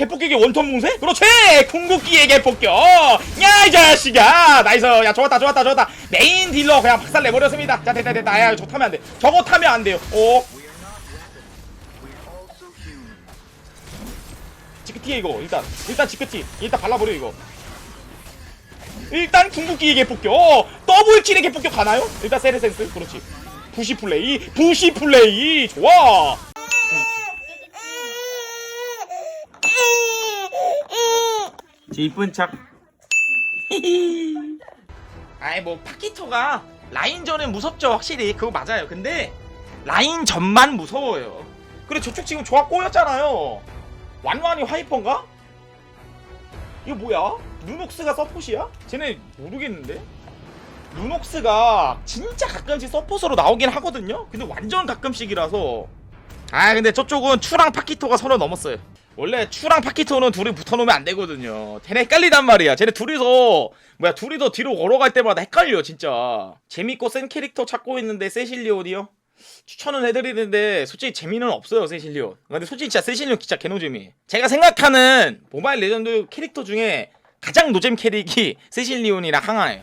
개폭격의 원턴 뭉세? 그렇지! 궁극기의 개폭격! 야, 이 자식아! 나이스! 야, 좋았다, 좋았다, 좋았다! 메인 딜러 그냥 박살 내버렸습니다. 자, 됐다, 됐다. 야, 저 타면 안 돼. 저거 타면 안 돼요. 오. 지크티에 이거, 일단. 일단 지크티. 일단 발라버려, 이거. 일단 궁극기의 개폭격! 어, 더블 킬의 개폭격 가나요? 일단 세레센스. 그렇지. 부시 플레이. 부시 플레이. 좋아! 제 이쁜 척. 아이 뭐 파키토가 라인전은 무섭죠 확실히 그거 맞아요 근데 라인전만 무서워요 그래 저쪽 지금 조합 꼬였잖아요 완완이 화이퍼인가? 이거 뭐야? 루녹스가 서폿이야? 쟤네 모르겠는데? 루녹스가 진짜 가끔씩 서폿으로 나오긴 하거든요? 근데 완전 가끔씩이라서 아 근데 저쪽은 추랑 파키토가 서로 넘었어요 원래 추랑 파키토는 둘이 붙어놓으면 안 되거든요 쟤네 헷갈리단 말이야 쟤네 둘이서 뭐야 둘이서 뒤로 걸어갈 때마다 헷갈려 진짜 재밌고 센 캐릭터 찾고 있는데 세실리온이요? 추천은 해드리는데 솔직히 재미는 없어요 세실리온 근데 솔직히 진짜 세실리온 진짜 개노잼이 제가 생각하는 모바일 레전드 캐릭터 중에 가장 노잼 캐릭이 세실리온이랑 항아예요.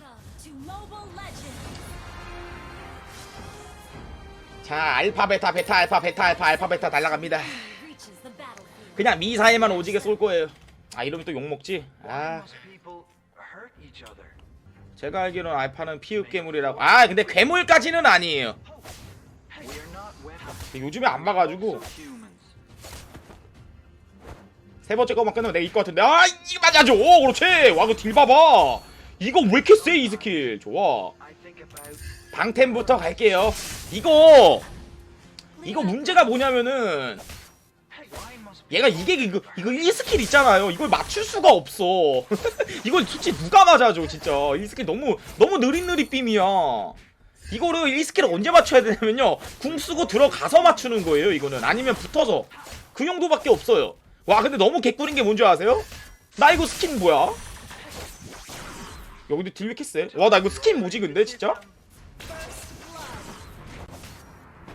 자 알파 베타 베타 알파 베타 알파 알파 베타 달라갑니다. 그냥 미사일만 오지게 쏠 거예요. 아 이러면 또 욕먹지? 아. 제가 알기로는 알파는 피읍 괴물이라고. 아 근데 괴물까지는 아니에요. 요즘에 안 봐가지고. 세 번째 거만 끝내면 내가 것 같은데. 아 이거 맞아줘! 그렇지! 와 그 딜 봐봐. 이거 왜 이렇게 세 이 스킬? 좋아. 방템부터 갈게요. 이거 이거 문제가 뭐냐면은 얘가 이게 이거 이거 1스킬 있잖아요 이걸 맞출 수가 없어 이걸 솔직히 누가 맞아줘 진짜 1스킬 너무 너무 느릿느릿 빔이야 이거를 1스킬을 언제 맞춰야 되냐면요 궁 쓰고 들어가서 맞추는 거예요 이거는 아니면 붙어서 그 정도밖에 없어요 와 근데 너무 개꿀인 게 뭔지 아세요? 나 이거 스킨 뭐야? 야 근데 딜왜 이렇게 세? 와나 이거 스킨 뭐지 근데 진짜?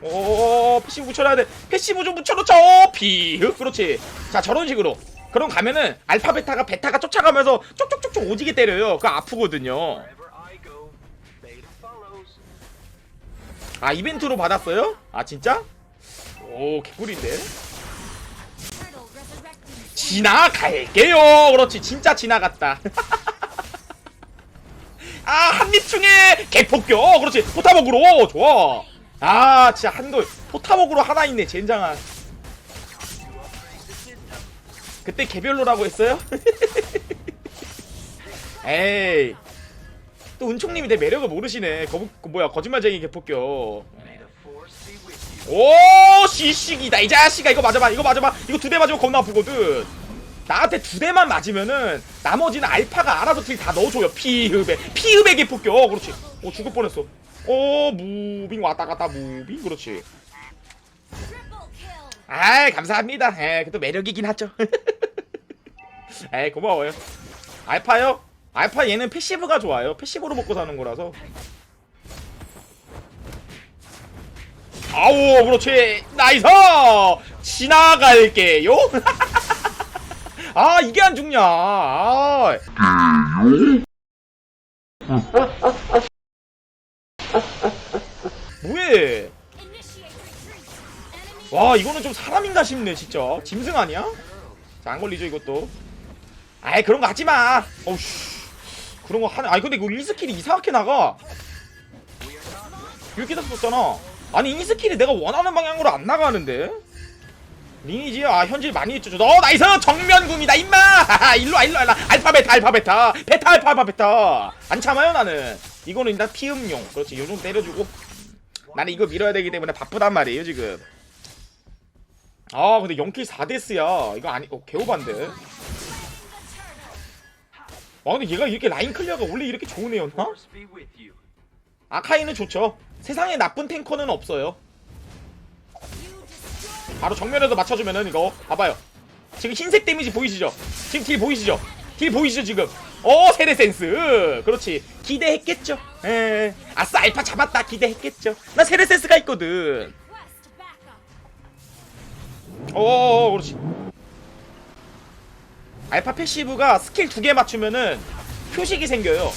오 패시브 붙여놔야 돼. 패시브 좀 붙여놓자. 어 피흡 그렇지. 자 저런 식으로. 그럼 가면은 알파 베타가 베타가 쫓아가면서 쪽쪽쪽쪽 오지게 때려요. 그거 아프거든요. 아 이벤트로 받았어요? 아 진짜? 오 개꿀인데. 지나갈게요. 그렇지. 진짜 지나갔다. 아 한입충에 개폭격. 그렇지. 포타먹으로. 좋아 아 진짜 한돌. 포타먹으로 하나 있네 젠장한. 그때 개별로라고 했어요? 에이. 또 은총님이 내 매력을 모르시네. 거, 그 뭐야 거짓말쟁이 개폭격. 오 시식이다. 이 자식아 이거 맞아봐 이거 맞아봐. 이거 두 대 맞으면 겁나 아프거든. 나한테 두 대만 맞으면은 나머지는 알파가 알아서 딜다 넣어줘요. 피흡에 피흡에 개폭격. 그렇지. 오 죽을 뻔했어 오 무빙 왔다 갔다 무빙? 그렇지. 아이 감사합니다. 에 그래도 매력이긴 하죠. 에이 고마워요. 알파요? 알파 얘는 패시브가 좋아요. 패시브로 먹고 사는 거라서. 아우 그렇지. 나이스! 지나갈게요. 아 이게 안 죽냐. 아. 뭐해? 와 이거는 좀 사람인가 싶네 진짜. 짐승 아니야? 자 안 걸리죠 이것도. 아이 그런 거 하지 마! 어우씨. 그런 거 하네. 아니 근데 이거 1스킬이 이상하게 나가. 이렇게 다 썼잖아. 아니 이 스킬이 내가 원하는 방향으로 안 나가는데? 리니지 아 현질 많이 했죠. 너 나이스! 정면궁이다 임마! 일로와 일로와 일로와. 알파 베타 알파 베타. 베타 알파 알파 베타. 안 참아요 나는. 이거는 일단 피음용. 그렇지 요정 때려주고 나는 이거 밀어야 되기 때문에 바쁘단 말이에요 지금 아 근데 0킬 4데스야 이거 아니 어 개오반데 아 근데 얘가 이렇게 라인 클리어가 원래 이렇게 좋은 애였나? You. 아카이는 좋죠 세상에 나쁜 탱커는 없어요 바로 정면에서 맞춰주면은 이거 봐봐요 지금 흰색 데미지 보이시죠? 지금 딜 보이시죠? 딜 보이시죠 지금? 어 세대 센스 그렇지 기대했겠죠 에 아싸 알파 잡았다 기대했겠죠 나 세대 센스가 있거든 request backup. 어 그렇지 알파 패시브가 스킬 두 개 맞추면은 표식이 생겨요.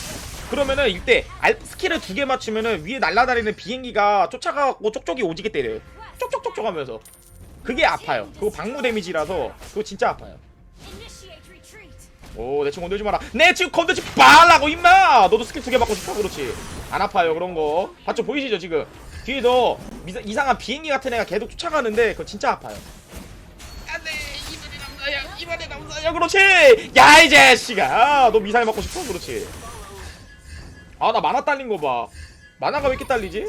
그러면은 이때 알 스킬을 두 개 맞추면은 위에 날아다니는 비행기가 쫓아가고 쪽쪽이 오지게 때려요. 쪽쪽쪽쪽 하면서. 그게 아파요. 그거 방무 데미지라서 그거 진짜 아파요. 오, 내 친구 건들지 마라. 내 친구 건들지 말라고 임마. 너도 스킬 두 개 받고 싶어 그렇지. 안 아파요 그런 거. 봤죠 보이시죠 지금 뒤에서 미사, 이상한 비행기 같은 애가 계속 쫓아가는데 그거 진짜 아파요. 안 돼 이번에 남자야 이번에 남자야 그렇지. 야이 자식아 너 미사일 맞고 싶어 그렇지. 아 나 만화 딸린 거 봐. 만화가 왜 이렇게 딸리지?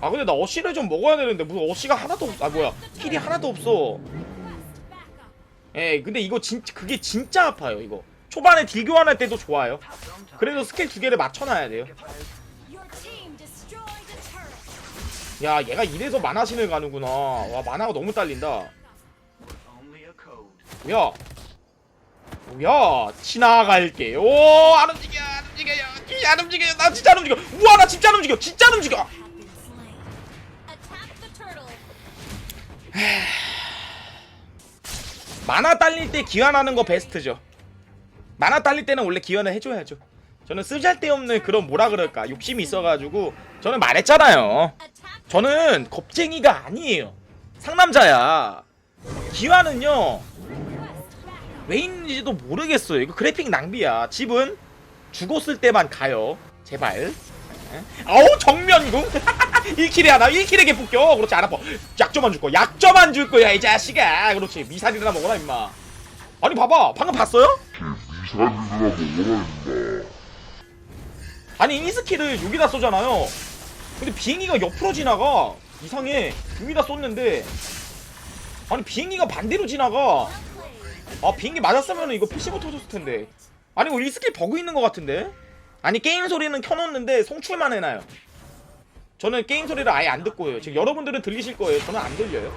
아 근데 나 어시를 좀 먹어야 되는데 무슨 어시가 하나도 없. 아 뭐야 힐이 하나도 없어. 에 근데 이거 진 그게 진짜 아파요 이거. 초반에 딜 교환할 때도 좋아요. 그래도 스킬 두 개를 맞춰놔야 돼요. 야 얘가 이래서 만화신을 가는구나. 와 만화가 너무 딸린다. only a code. 야. 야 지나갈게. 오 안 움직여 안 움직여요. 안 움직여요. 나 진짜 안 움직여. 우와 나 진짜 안 움직여. 진짜 안 움직여. Been 만화 딸릴 때 기환하는 거 베스트죠. 만화 딸릴 때는 원래 기환을 해줘야죠. 저는 쓰잘데없는 그런 뭐라 그럴까 욕심이 있어가지고 저는 말했잖아요. 저는 겁쟁이가 아니에요. 상남자야. 기환은요. 왜 있는지도 모르겠어요. 이거 그래픽 낭비야. 집은 죽었을 때만 가요. 제발. 에? 아우 정면궁 1킬에 하나 1킬에게 뽑겨 그렇지 안 아파 약점만 줄 거야 약점만 줄 거야 이 자식아. 그렇지 미사리나 먹어라 임마. 아니 봐봐. 방금 봤어요? 미사일이나 먹어라 임마. 아니 이 스킬을 여기다 쏘잖아요. 근데 비행기가 옆으로 지나가. 이상해. 여기다 쏘는데. 아니 비행기가 반대로 지나가. 아 비행기 맞았으면 이거 PC부 터졌을 텐데. 아니 우리 스킬 버그 있는 것 같은데 아니 게임 소리는 켜놓는데 송출만 해놔요. 저는 게임 소리를 아예 안 듣고요. 지금 여러분들은 들리실 거예요. 저는 안 들려요.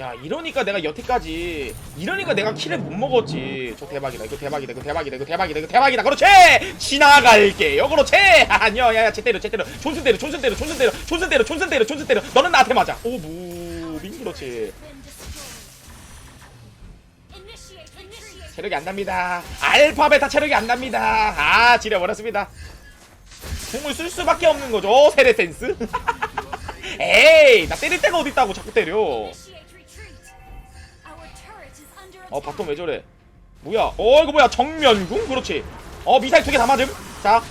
야 이러니까 내가 여태까지 이러니까 내가 킬을 못 먹었지. 저 대박이다. 이거 대박이다. 이거 대박이다. 이거 대박이다. 이거 대박이다. 그렇지 지나갈게요. 그렇지 아니야 야야 쟤 때려 쟤 때려 존슨 때려 존슨 때려 존슨 때려 존슨 때려 존슨 때려 너는 나한테 맞아. 오 무빙 그렇지 체력이 안 납니다. 알파베타 체력이 안 납니다. 아, 지려버렸습니다. 공을 쓸 수밖에 없는 거죠. 세례 센스. 에이, 나 때릴 데가 어딨다고 자꾸 때려. 어. 바텀 왜 저래? 뭐야? 어, 이거 뭐야? 정면궁? 그렇지. 어, 미사일 두 개 다 맞음. 자,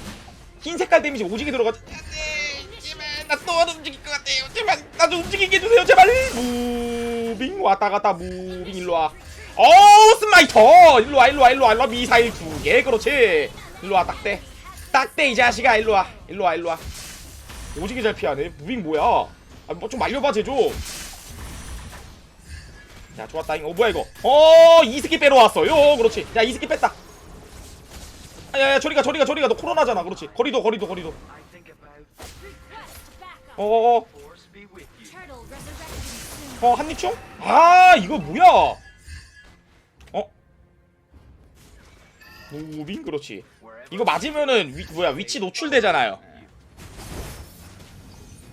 흰 색깔 데미지 오지게 들어가지. 안돼, 제발 나또 안 움직일 것 같아요. 제발 나좀 움직이게 해주세요. 제발. 무빙 왔다 갔다 무빙 일로 와. 어우 스마이터 일로 와 일로 와 일로 와 일로 와 미사일 두 개 그렇지. 일로 와 딱대. 딱대 이 자식아 일로 와 일로 와 일로 와. 오지게 잘 피하네. 무빙 뭐야? 아, 뭐 좀 말려봐 쟤 좀. 자 좋았다 어 뭐야 이거 어 이스키 빼러 왔어요 그렇지 야 이스키 뺐다 야야 저리가 저리가 저리가 너 코로나잖아 그렇지 거리도 거리도 거리도. 어어어. Turtle resurrecting soon. 어, 한입충? 아 이거 뭐야 무빙 그렇지. 이거 맞으면은 위, 뭐야 위치 노출되잖아요.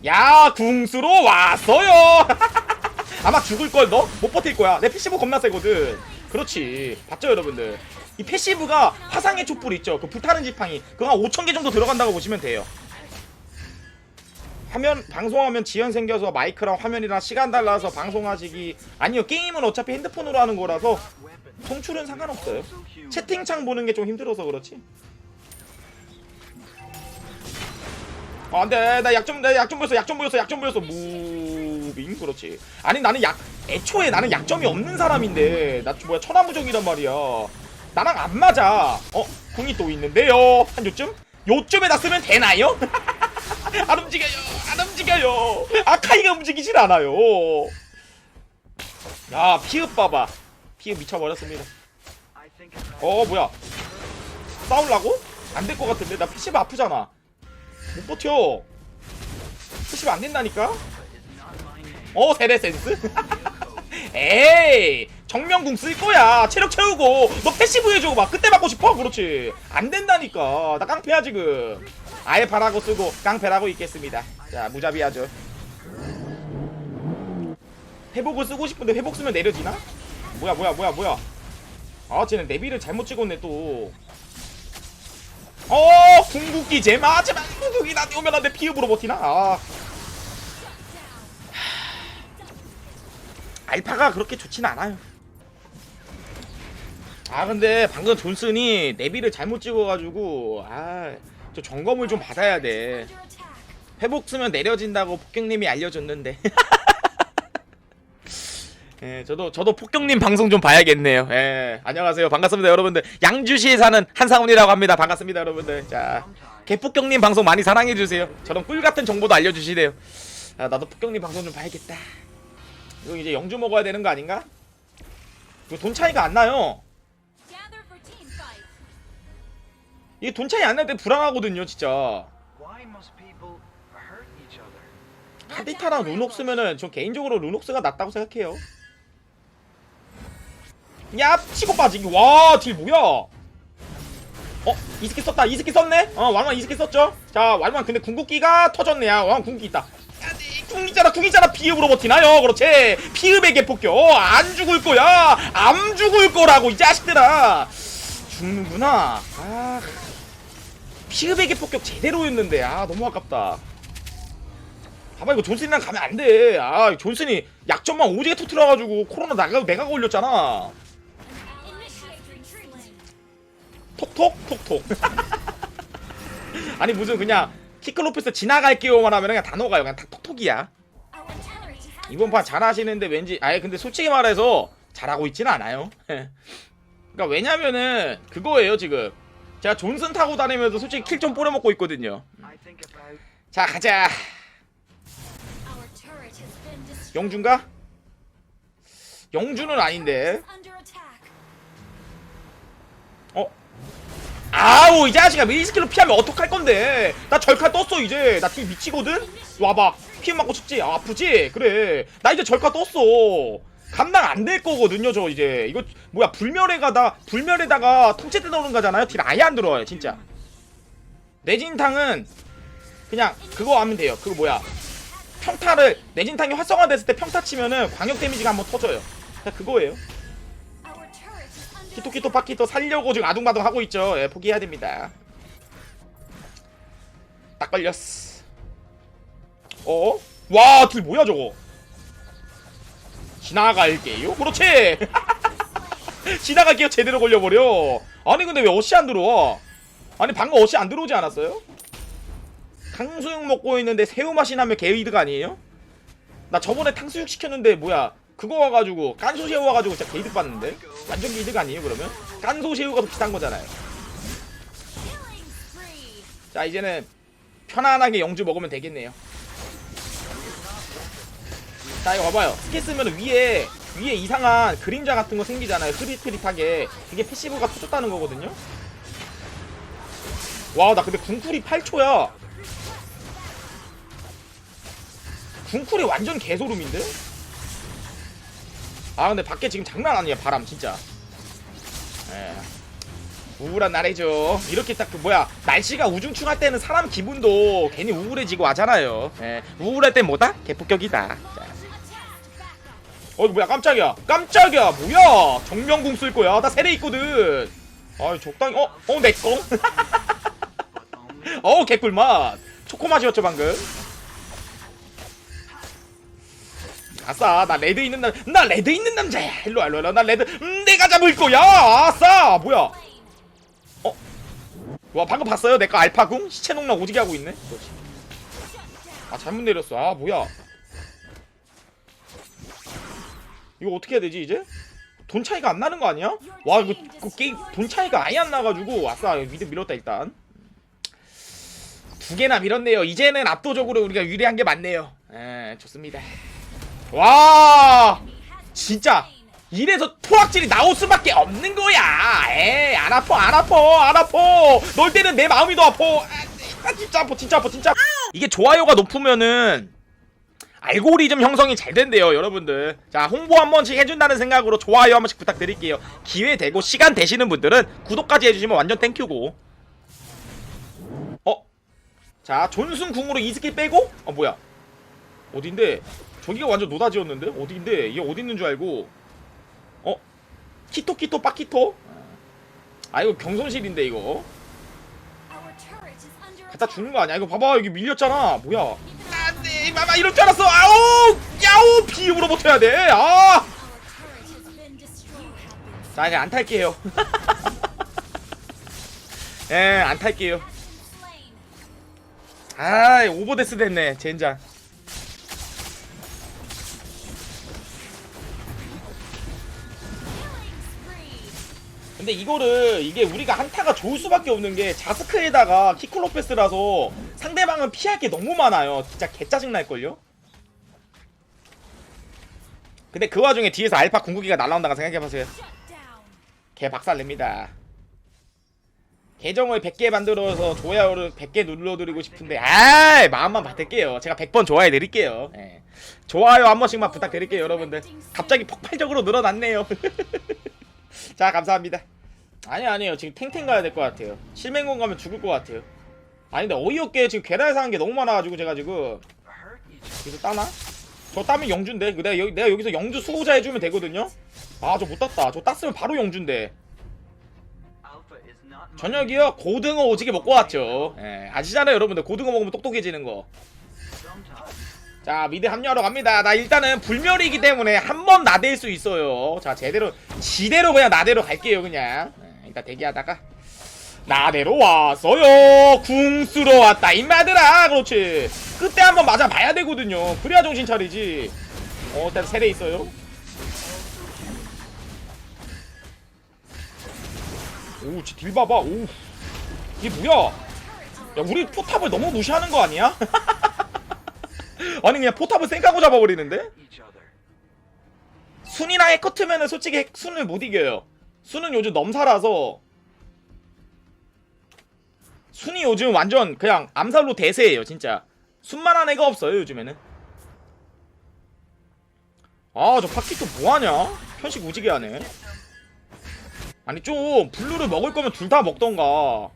야 궁수로 왔어요. 아마 죽을걸 너? 못 버틸 거야. 내 패시브 겁나 세거든. 그렇지. 봤죠 여러분들? 이 패시브가 화상의 촛불 있죠? 그 불타는 지팡이. 그거 한 5천개 정도 들어간다고 보시면 돼요. 화면 방송하면 지연 생겨서 마이크랑 화면이랑 시간 달라서 방송하시기. 아니요 게임은 어차피 핸드폰으로 하는 거라서. 송출은 상관없어요. 채팅창 보는 게 좀 힘들어서 그렇지. 아, 안돼, 나 약점, 나 약점 보였어, 약점 보였어, 약점 보였어. 무빙, 그렇지. 아니 나는 약, 애초에 나는 약점이 없는 사람인데, 나 뭐야 천하무적이란 말이야. 나랑 안 맞아. 어, 궁이 또 있는데요. 한 요쯤? 요쯤에다 쓰면 되나요? 안 움직여요, 안 움직여요. 아카이가 움직이질 않아요. 야, 피읍 봐봐. 피읍 미쳐버렸습니다. 어 뭐야? 싸울라고? 안 될 것 같은데? 나 PC방 아프잖아. 못 버텨. PC방 안 된다니까. 어 세례 센스? 에이! 정면궁 쓸 거야. 체력 채우고. 너 패시브 해줘 막 그때 맞고 싶어? 그렇지. 안 된다니까. 나 깡패야 지금. 아예 바라고 쓰고 깡패라고 있겠습니다. 자 무자비 하죠. 회복을 쓰고 싶은데 회복 쓰면 내려지나? 뭐야 뭐야 뭐야 뭐야 아 쟤는 내비를 잘못 찍었네 또 어, 궁극기 제마 제발 궁극기 나한테 오면 안돼 피읍으로 버티나? 아. 알파가 그렇게 좋진 않아요. 아 근데 방금 존슨이 내비를 잘못 찍어가지고 아저 점검을 좀 받아야 돼. 회복 쓰면 내려진다고 폭격님이 알려줬는데. 예, 저도 저도 폭격님 방송 좀 봐야겠네요. 예, 안녕하세요, 반갑습니다, 여러분들. 양주시에 사는 한상훈이라고 합니다. 반갑습니다, 여러분들. 자, 개폭격님 방송 많이 사랑해 주세요. 저런 꿀 같은 정보도 알려주시네요. 아, 나도 폭격님 방송 좀 봐야겠다. 이거 이제 영주 먹어야 되는 거 아닌가? 이거 돈 차이가 안 나요. 이게 돈 차이 안 날 때 불안하거든요, 진짜. 카디타랑 루녹스면은 저 개인적으로 루녹스가 낫다고 생각해요. 야 치고 빠지기 와딜 뭐야? 어 이스키 썼다 이스키 썼네? 어 왈만 이스키 썼죠? 자 왈만 근데 궁극기가 터졌네 야 왈만 궁극기 있다. 야, 이궁 있잖아 궁 있잖아 피읍으로 버티나요? 그렇지 피읍의 개폭격 어, 안 죽을 거야 안 죽을 거라고 이 자식들아 죽는구나 아 피읍의 개폭격 제대로였는데 아 너무 아깝다. 봐봐 이거 존슨이랑 가면 안 돼. 아 존슨이 약점만 오지게 터트려가지고 코로나 나가고 내가 걸렸잖아. 톡톡 톡톡. 아니 무슨 그냥 키클로프스 지나갈게요만 하면 그냥 단어가 그냥 다 톡톡이야. 이번 판 잘하시는데 왠지 아예 근데 솔직히 말해서 잘하고 있지는 않아요. 그러니까 왜냐면은 그거예요 지금. 제가 존슨 타고 다니면서 솔직히 킬 좀 뿌려먹고 있거든요. 자 가자. 영준가? 영준은 아닌데. 어? 아우 이 자식아 미스킬로 피하면 어떡할 건데? 나 절카 떴어 이제. 나 팀 미치거든? 와봐. 피해 맞고 싶지? 아, 아프지? 그래. 나 이제 절카 떴어. 감당 안 될 거거든요 저 이제. 이거 뭐야 불멸에가 다 불멸에다가 통째 뜯어오는 거잖아요? 딜 아예 안 들어와요 진짜. 내진탕은 그냥 그거 하면 돼요. 그거 뭐야. 평타를 내진탕이 활성화됐을 때 평타 치면은 광역 데미지가 한번 터져요. 자 그거예요 키토키토 파키토 살려고 지금 아둥바둥 하고 있죠. 예, 포기해야 됩니다. 딱 걸렸어. 어? 와, 딜 뭐야 저거? 지나갈게요. 그렇지. 지나갈게요. 제대로 걸려버려. 아니 근데 왜 어시 안 들어와? 아니 방금 어시 안 들어오지 않았어요? 탕수육 먹고 있는데 새우 맛이 나면 개이득 아니에요? 나 저번에 탕수육 시켰는데 뭐야 그거 와가지고 깐소 새우 와가지고 진짜 개이득 받는데 완전 개이득 아니에요 그러면? 깐소 새우가 더 비싼 거잖아요. 자 이제는 편안하게 영주 먹으면 되겠네요 자 이거 봐봐요 스킬 쓰면 위에 위에 이상한 그림자 같은 거 생기잖아요 흐릿흐릿하게 이게 패시브가 터졌다는 거거든요 와 나 근데 궁쿨이 8초야 궁쿨이 완전 개소름인데? 아 근데 밖에 지금 장난 아니야 바람 진짜 예. 우울한 날이죠. 이렇게 딱 그 뭐야 날씨가 우중충할 때는 사람 기분도 괜히 우울해지고 하잖아요. 예. 우울할 땐 뭐다? 개폭격이다. 어 뭐야 깜짝이야. 깜짝이야 뭐야? 정명궁 쓸 거야. 나 세례 있거든. 아 적당히 어어내 거. but only 어 개꿀맛. 초코 맛이었죠 방금. 아싸 나 레드 있는 남나 레드 있는 남자야 일로와 일로와 일로와. 나 레드 음, 내가 잡을 거야 아싸 뭐야 어? 와 방금 봤어요? 내 거 알파궁? 시체 농락 오지게 하고 있네 아 잘못 내렸어 아 뭐야 이거 어떻게 해야 되지 이제? 돈 차이가 안 나는 거 아니야? 와 이거 그 게임 돈 차이가 아예 안 나가지고 아싸 미드 밀었다 일단 두 개나 밀었네요 이제는 압도적으로 우리가 유리한 게 맞네요 에 좋습니다 와 진짜 이래서 토악질이 나올 수밖에 없는 거야. 에이 안 아파 안 아파 안 아파. 널 때는 내 마음이 더 아파. 아, 아, 진짜 아파 진짜 아파 진짜. 이게 좋아요가 높으면은 알고리즘 형성이 잘 된대요 여러분들. 자 홍보 한 번씩 해준다는 생각으로 좋아요 한 번씩 부탁드릴게요. 기회 되고 시간 되시는 분들은 구독까지 해주시면 완전 땡큐고. 어? 자 존슨 궁으로 이 스킬 빼고? 어 뭐야? 어딘데? 저기가 완전 노다지였는데? 어딘데? 이게 어디 있는 줄 알고 어? 키토 키토 빠키토 아 이거 경손실인데 이거 갖다. 주는 거 아니야 이거 봐봐 여기 밀렸잖아 뭐야 안돼 마마 이럴 줄 알았어 아우 야우 비읍으로 버텨야 돼아자. 이제 안 탈게요 예안 탈게요 Slain. 아 오버데스 됐네 젠장 근데 이거를 이게 우리가 한타가 좋을 수밖에 없는 게 자스크에다가 키클로페스라서 상대방은 피할 게 너무 많아요. 진짜 개 짜증 날걸요? 근데 그 와중에 뒤에서 알파 궁극기가 날라온다고 생각해보세요. 개 박살냅니다. 계정을 100개 만들어서 좋아요를 100개 눌러드리고 싶은데 아 마음만 받을게요. 제가 100번 좋아해 드릴게요. 예. 좋아요 한 번씩만 부탁드릴게요 여러분들. 갑자기 폭발적으로 늘어났네요. 자 감사합니다. 아니 아니에요 지금 탱탱 가야 될 것 같아요. 실맹공 가면 죽을 것 같아요. 아니 근데 어이없게 지금 괴랄 사는 게 너무 많아가지고 제가 지금. 여기서 따나? 저 따면 영주인데 내가 여기 내가 여기서 영주 수호자 해주면 되거든요. 아 저 못 땄다. 저 땄으면 바로 my 저녁이요 고등어 오지게 먹고 왔죠. 예, 아시잖아요 여러분들 고등어 먹으면 똑똑해지는 거. 자 미드 합류하러 갑니다. 나 일단은 불멸이기 때문에 한 번 나댈 수 있어요. 자 제대로 지대로 그냥 나대로 갈게요 그냥. 예, 일단 대기하다가 나대로 왔어요. 궁 쓰러 왔다 임마들아. 그렇지. 그때 한번 맞아 봐야 되거든요. 그래야 정신 차리지. 어 일단 세대 있어요. 오, 딜 봐봐. 오, 이게 뭐야? 야, 우리 포탑을 너무 무시하는 거 아니야? 아니 그냥 포탑을 쌩까고 잡아버리는데? 순이나 해커트면은 솔직히 핵- 순을 못 이겨요. 순은 요즘 넘사라서 순이 요즘 완전 그냥 암살로 대세예요 진짜. 순만한 애가 없어요 요즘에는. 아저 파키토 뭐하냐? 편식 우지게 하네. 아니 좀 블루를 먹을 거면 둘 다 먹던가.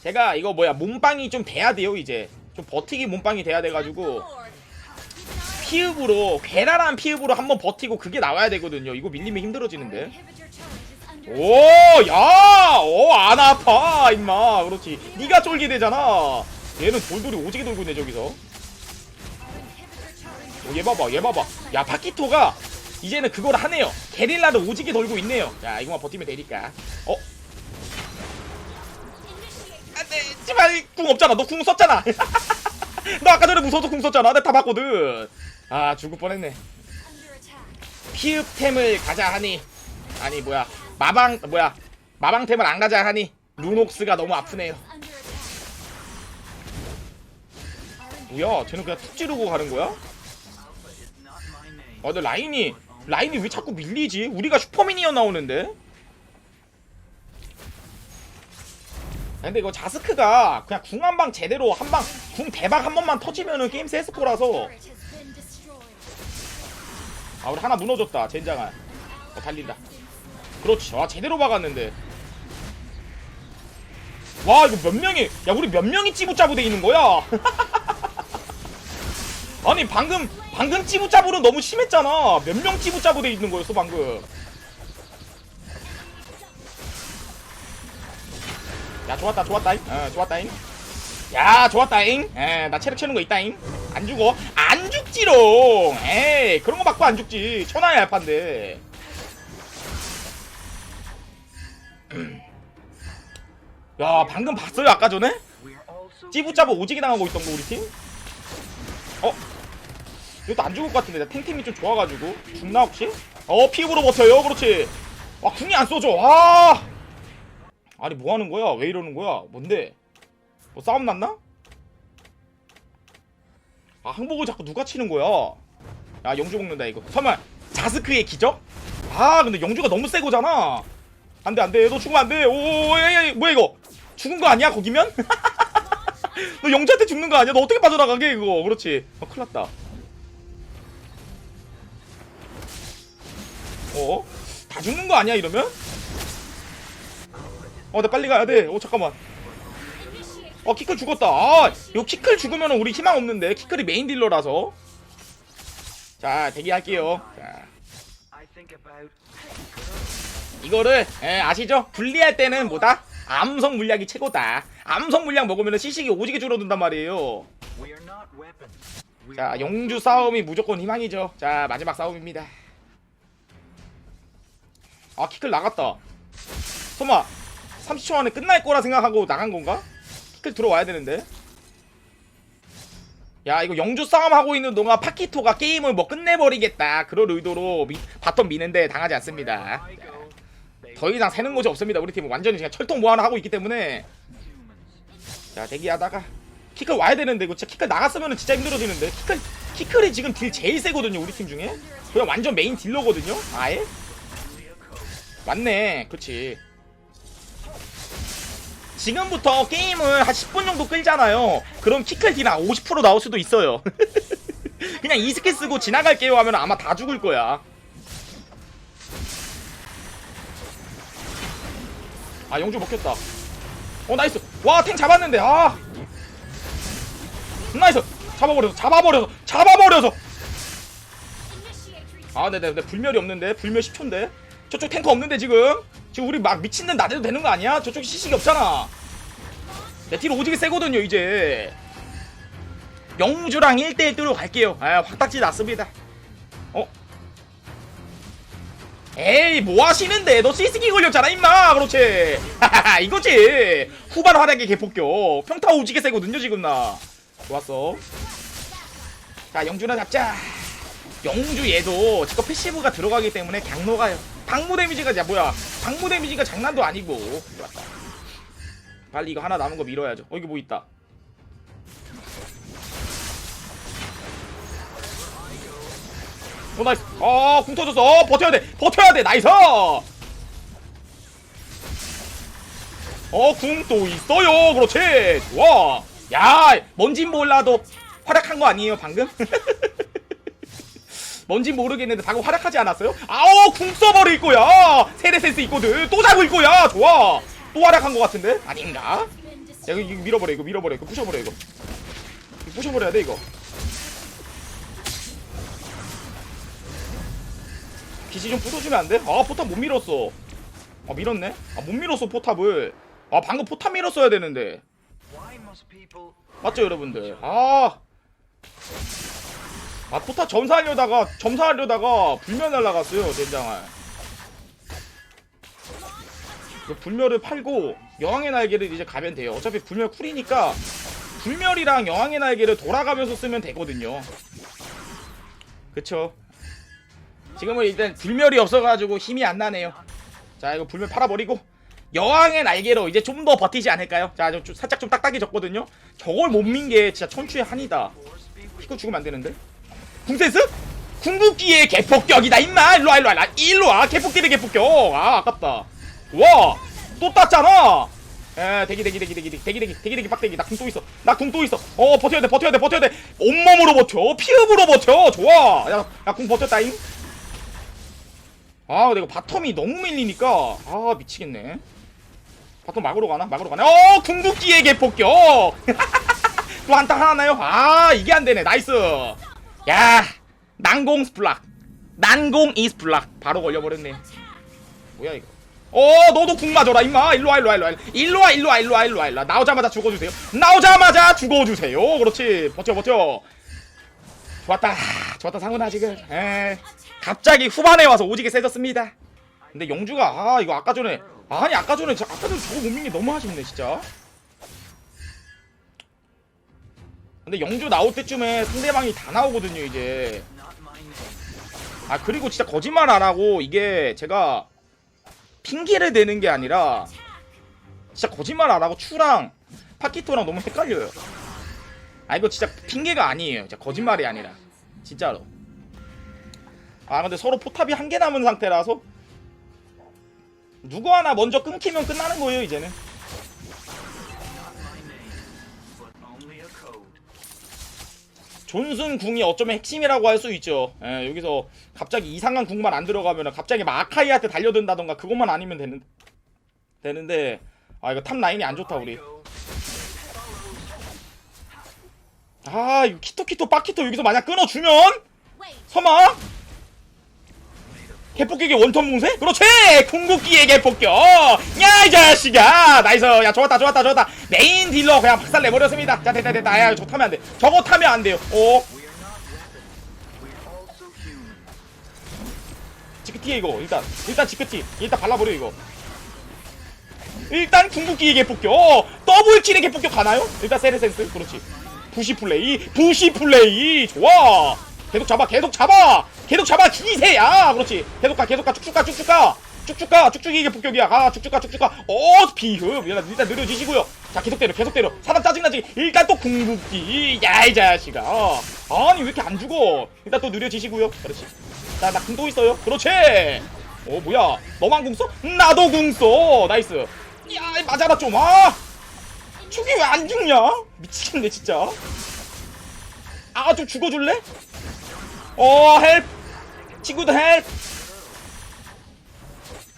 제가 이거 뭐야 몸빵이 좀 돼야 돼요 이제. 좀 버티기 몸빵이 돼야 돼가지고. 피읍으로 괴랄한 피읍으로 한번 버티고 그게 나와야 되거든요. 이거 밀리면 힘들어지는데. Inhibitor turret is under 오, 야, 어, 안 아파, 임마. 그렇지. 네가 쫄게 되잖아. 얘는 돌돌이 오지게 돌고 있네 저기서. 어, 얘 봐봐, 얘 봐봐. 야, 파키토가 이제는 그걸 하네요. 게릴라를 오지게 돌고 있네요. 자, 이거만 버티면 되니까. 어, 안돼, 제발 궁 없잖아. 너 궁 썼잖아. 너 아까 전에 무서워서 궁 썼잖아. 내가 다 봤거든. 아, 죽을 뻔했네. 피읍템을 가자 하니 아니 뭐야 마방 뭐야 마방템을 안 가자 하니 루녹스가 너무 아프네요. 뭐야 쟤는 그냥 툭 찌르고 가는 거야? 아 근데 라인이 라인이 왜 자꾸 밀리지? 우리가 슈퍼미니언 나오는데? 근데 이거 자스크가 그냥 궁 한 방 제대로 한 방 궁 대박 한 번만 터지면은 게임 been destroyed. 아 우리 하나 무너졌다 젠장아. 어 달린다. 그렇지. 와 제대로 박았는데. 와 이거 몇 명이 야 우리 몇 명이 찌부짜부 돼 있는 거야? 아니 방금 방금 찌부짜부는 너무 심했잖아. 몇 명 찌부짜부 돼 있는 거였어 방금 야 좋았다 좋았다잉. 어 좋았다잉. 야 좋았다잉. 에나 체력 채는 거 있다잉. 안 죽어? 안 죽지롱. 에이 그런 거 맞고 안 죽지. 천하의 알판데. 야 방금 봤어요 아까 전에? 찌부짜부 오지게 당하고 있던 거 우리 팀? 어? 이것도 안 죽을 것 같은데. 나 탱템이 좀 좋아가지고. 죽나 혹시? 어 피읍으로 버텨요 그렇지. 와 궁이 안 쏘죠 와 아니 뭐 하는 거야 왜 이러는 거야 뭔데 뭐 싸움 났나? 아 항복을 자꾸 누가 치는 거야 야 영주 먹는다 이거 설마 자스크의 기적? 아 근데 영주가 너무 세고잖아 안돼 안돼 너 죽으면 안돼 오야야 뭐야 이거 죽은 거 아니야 거기면? 너 영주한테 죽는 거 아니야? 너 어떻게 빠져나가게 이거 그렇지 어 큰일 났다 어? 다 죽는 거 아니야 이러면? 어 나 빨리 가야 돼어 잠깐만. 어 키클 죽었다 아 이거 키클 죽으면 우리 희망 없는데 키클이 메인 딜러라서 자 대기할게요 자 이거를 예, 아시죠? 분리할 때는 뭐다? 암석 물약이 최고다. 암석 물약 먹으면 시식이 오지게 줄어든단 말이에요. 자, 영주 싸움이 무조건 희망이죠. 자, 마지막 싸움입니다. 아, 키클 나갔다. 설마 30초 안에 끝날 거라 생각하고 나간 건가? 키클 들어와야 되는데. 야, 이거 영주 싸움 하고 있는 동안 파키토가 게임을 뭐 끝내버리겠다. 그런 의도로 미, 바텀 미는데 당하지 않습니다. 더 이상 새는 곳이 없습니다. 우리 팀은 완전히 그냥 철통 모아나 하고 있기 때문에. 자 대기하다가 키클 와야 되는데 이거 진짜 키클 나갔으면 진짜 힘들어지는데 키클 키클이 지금 딜 제일 세거든요 우리 팀 중에 그냥 완전 메인 딜러거든요 아예 맞네 그치 지 금부터 게임을 한 10분 정도 끌잖아요. 그럼 키클 딜한50% 나올 수도 있어요. 그냥 이 스킬 쓰고 지나갈게요 하면 아마 다 죽을 거야. 아 영주 먹혔다. 어 나이스. 와 탱 잡았는데. 아. 나이스. 잡아버려서 잡아버려서 잡아버려서. 아 네네 네 불멸이 없는데? 불멸 10초인데? 저쪽 탱커 없는데 지금 지금 우리 막 미친 듯 나대도 되는 거 아니야? 저쪽 시식이 없잖아. 내딜 오지게 세거든요 이제. 영주랑 1대1 뜨러 갈게요. 아 확딱지 났습니다. 어? 에이 뭐 하시는데? 너 시스기 걸렸잖아 임마. 그렇지. 하하하 이거지. 후반 활약의 개폭격. 평타 오지게 세거든요 지금 나. 좋았어. 자 영주나 잡자. 영주 얘도 지금 패시브가 들어가기 때문에 그냥 녹아요 방무 데미지가 야 뭐야. 방무 데미지가 장난도 아니고. 빨리 이거 하나 남은 거 밀어야죠. 어 이거 뭐 있다. 오 나이스. 어궁 터졌어. 어 버텨야 돼. 버텨야 돼. 나이스! 어궁 또 있어요. 그렇지. 좋아. 야 뭔진 몰라도 활약한 거 아니에요 방금 뭔진 모르겠는데 방금 활약하지 않았어요? 아오 궁 써버릴 거야. 세대 센스 있거든. 또 잡을 거야. 좋아. 또 활약한 거 같은데? 아닌가? 야. 이거, 이거 밀어버려 이거 밀어버려 이거 부셔버려 이거. 이거 부셔버려야 돼 이거. 기지 좀 부숴주면 안 돼? 아 포탑 못 밀었어. 아 밀었네? 아 못 밀었어 포탑을. 아 방금 포탑 밀었어야 되는데. 맞죠 여러분들? 아, 아 포탑 점사하려다가 점사하려다가 불멸 날라갔어요 젠장할 그 불멸을 팔고 여왕의 날개를 이제 가면 돼요 어차피 불멸 쿨이니까 불멸이랑 여왕의 날개를 돌아가면서 쓰면 되거든요 그쵸 지금은 일단 불멸이 없어가지고 힘이 안 나네요 자 이거 불멸 팔아버리고 여왕의 날개로 이제 좀 더 버티지 않을까요? 자, 좀, 좀 살짝 좀 딱딱해졌거든요. 저걸 못 민 게 진짜 천추의 한이다. 이거 죽으면 안 되는데. 궁센스? 궁극기의 개폭격이다 임마. 일로 와 일로 와 일로 와. 일로 와. 개폭기의 개폭격. 아 아깝다. 와, 또 땄잖아. 에 대기 대기 대기 대기 대기 대기 대기 대기 대기 빡대기. 나 궁 또 있어. 나 궁 또 있어. 어 버텨야 돼 버텨야 돼 버텨야 돼. 온몸으로 버텨. 피읍으로 버텨. 좋아. 야야궁 버텼다잉. 아 내가 바텀이 너무 밀리니까. 아 미치겠네. 바텀 막으러 가나? 막으러 가나? 어 궁극기의 개폭격. 또 한타 하나 나요? 아 이게 안 되네. 나이스 야 난공 스플락. 난공 이 스플락. 바로 걸려버렸네. 뭐야 이거? 어 너도 궁 맞아라 임마. 일로와 일로와 일로와. 일로와 일로와 일로와 일로와. 일로와 나오자마자 죽어주세요. 나오자마자 죽어주세요. 그렇지. 버텨 버텨. 좋았다. 좋았다 상훈아 지금. 에. 갑자기 후반에 와서 오지게 세졌습니다. 근데 영주가 아 이거 아까 전에 아니 아까 전에 저, 아까 전에 저거 못 민게 너무 아쉽네 진짜 근데 영주 나올 때쯤에 상대방이 다 나오거든요 이제. 아 그리고 진짜 거짓말 안 하고 이게 제가 핑계를 대는 게 아니라 진짜 거짓말 안 하고 추랑 파키토랑 너무 헷갈려요. 아 이거 진짜 핑계가 아니에요. 진짜 거짓말이 아니라 진짜로. 아 근데 서로 포탑이 한 개 남은 상태라서 누구 하나 먼저 끊기면 끝나는 거예요 이제는. 존슨 궁이 어쩌면 핵심이라고 할 수 있죠. 예, 여기서 갑자기 이상한 궁만 안 들어가면 갑자기 막 아카이한테 달려든다던가 그것만 아니면 되는 되는데 아 이거 탑 라인이 안 좋다 우리. 아 이거 키토키토 빠키토 여기서 만약 끊어주면. 서마 개폭격의 원턴 붕세? 그렇지! 궁극기의 개폭격! 야, 이 자식아! 나이스! 야, 좋았다, 좋았다, 좋았다! 메인 딜러 그냥 박살 내버렸습니다. 자, 됐다, 됐다. 야, 저 타면 안 돼. 저거 타면 안 돼요. 오. 지크티에 이거. 일단, 일단 지크티. 일단 발라버려, 이거. 일단 궁극기의 개폭격. 어, 더블 킬의 개폭격 가나요? 일단 세레센스. 그렇지. 부시 플레이. 부시 플레이. 좋아. 계속 잡아, 계속 잡아! 계속 잡아, 기세야! 그렇지. 계속 가, 계속 가, 쭉쭉 가, 쭉쭉 가! 쭉쭉 가, 쭉쭉이 개폭격이야. 가, 쭉쭉 가, 쭉쭉 가. 어, 비흡. 일단, 일단 느려지시고요. 자, 계속 때려, 계속 때려. 사람 짜증나지? 일단 또 궁극기. 야, 이 자식아. 아니, 왜 이렇게 안 죽어? 일단 또 느려지시고요. 그렇지. 자, 나 궁도 있어요. 그렇지. 어, 뭐야? 너만 궁 써? 나도 궁 써. 나이스. 야, 맞아라 좀. 아, 축이 왜 안 죽냐? 미치겠네 진짜. 아, 좀 죽어줄래? 어, 헬프. 친구들 헬프.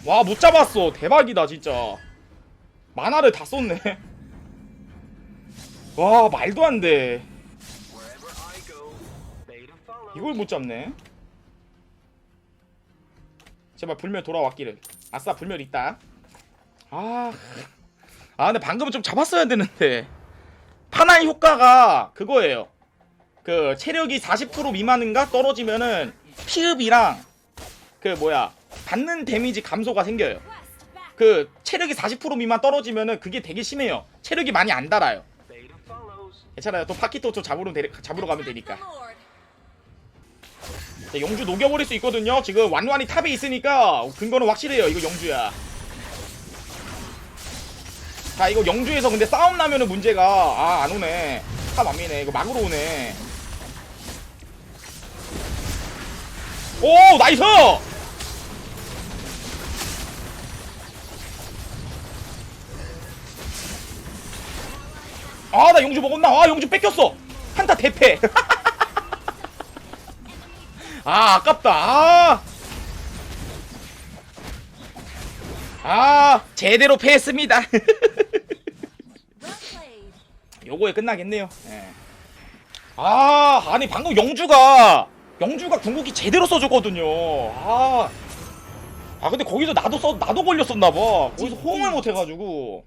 와, 못 잡았어. 대박이다 진짜. 만화를 다 썼네. 와, 말도 안 돼. Wherever I go, beta follows. 이걸 못 잡네. 제발 불멸 돌아왔기를. 아싸 불멸 있다. 아, 아 근데 방금은 좀 잡았어야 되는데. 파나의 효과가 그거예요. 그 체력이 40% 미만인가 떨어지면은 피흡이랑 그 뭐야 받는 데미지 감소가 생겨요. 그 체력이 40% 미만 떨어지면은 그게 되게 심해요. 체력이 많이 안 달아요. 괜찮아요. 또 파키토초 잡으러 데, 잡으러 가면 되니까. 자, 영주 녹여버릴 수 있거든요. 지금 완완이 탑에 있으니까 근거는 확실해요. 이거 영주야. 자, 이거 영주에서 근데 싸움 나면은 문제가 아 안 오네. 탑 안 미네. 이거 막으로 오네. 오 나이스! 아나 영주 먹었나? 아 영주 뺏겼어. 한타 대패. 아 아깝다 아, 아 제대로 패했습니다. 요거에 끝나겠네요 예. 아 아니 방금 영주가 영주가 궁극기 제대로 써줬거든요. 아, 아 근데 거기서 나도 써 나도 걸렸었나 봐. 거기서 호응을 못 해가지고